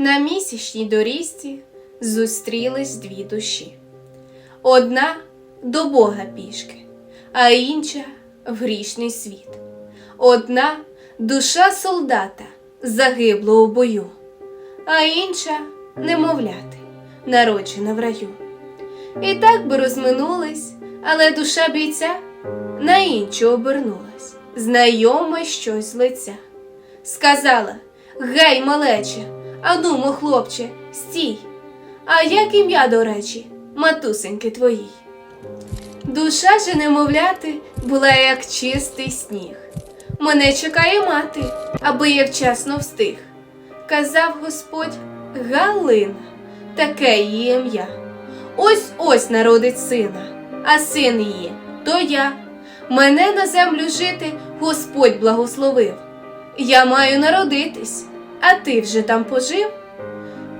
На місячній доріжці зустрілись дві душі. Одна до Бога пішки, а інша в грішний світ. Одна душа солдата загибла у бою, а інша немовляти, народжена в раю. І так би розминулись, але душа бійця на іншу обернулась, знайоме щось лиця. Сказала Гей, малече, ану, мо хлопче, стій. А як ім'я, до речі, матусеньки твоїй? Душа же немовляти була як чистий сніг. Мене чекає мати, аби я вчасно встиг. Казав Господь Галина, таке її ім'я. Ось ось народить сина, а син її то я. Мене на землю жити Господь благословив. Я маю народитись, а ти вже там пожив?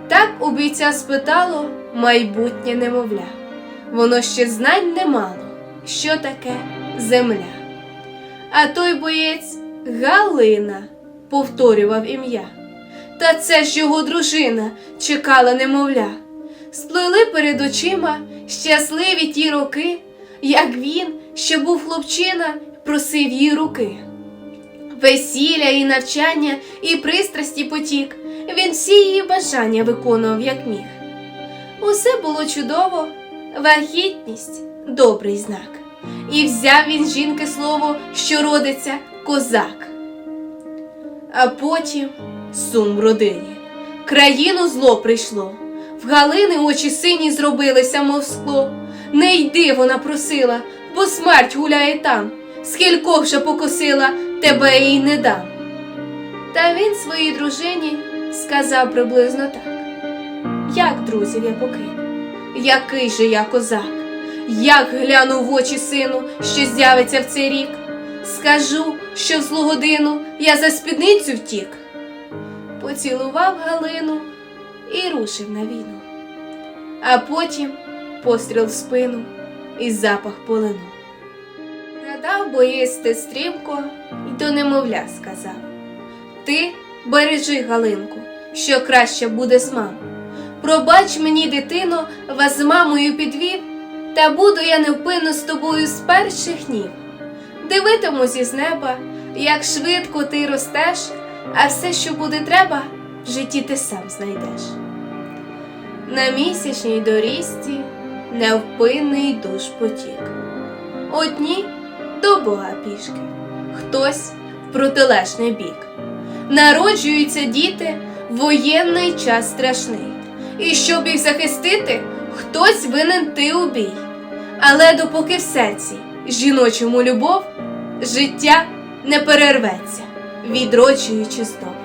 Так у бійця спитало майбутнє немовля. Воно ще знань не мало, що таке земля. А той боєць Галина повторював ім'я. Та це ж його дружина чекала немовля. Сплили перед очима щасливі ті роки, як він, ще був хлопчина, просив її руки. Весілля і навчання, і пристрасті потік, він всі її бажання виконував, як міг. Усе було чудово, вагітність добрий знак. І взяв він жінки слово, що родиться козак. А потім сум в родині. Країну зло прийшло. В Галини очі сині зробилися, мов скло. Не йди, вона просила, бо смерть гуляє там. Скількох вже покосила, тебе їй не дам. Та він своїй дружині сказав приблизно так: Як друзів я покину, який же я козак, як гляну в очі сину, що з'явиться в цей рік, скажу, що в злу годину я за спідницю втік. Поцілував Галину і рушив на війну. А потім постріл в спину і запах полину. Надав боїсти стрімко й до немовля сказав Ти бережи Галинку, що краще буде з мам. Пробач мені, дитино, вас з мамою підвів, та буду я невпинно з тобою з перших днів. Дивитимусь із неба, як швидко ти ростеш, а все, що буде треба, в житті ти сам знайдеш. На місячній доріжці невпинний душ потік. Одні до Бога пішки, хтось в протилежний бік. Народжуються діти воєнний час страшний. І щоб їх захистити, хтось винен ти у бій. Але допоки в серці жіночому любов, життя не перерветься, відроджуючи знов.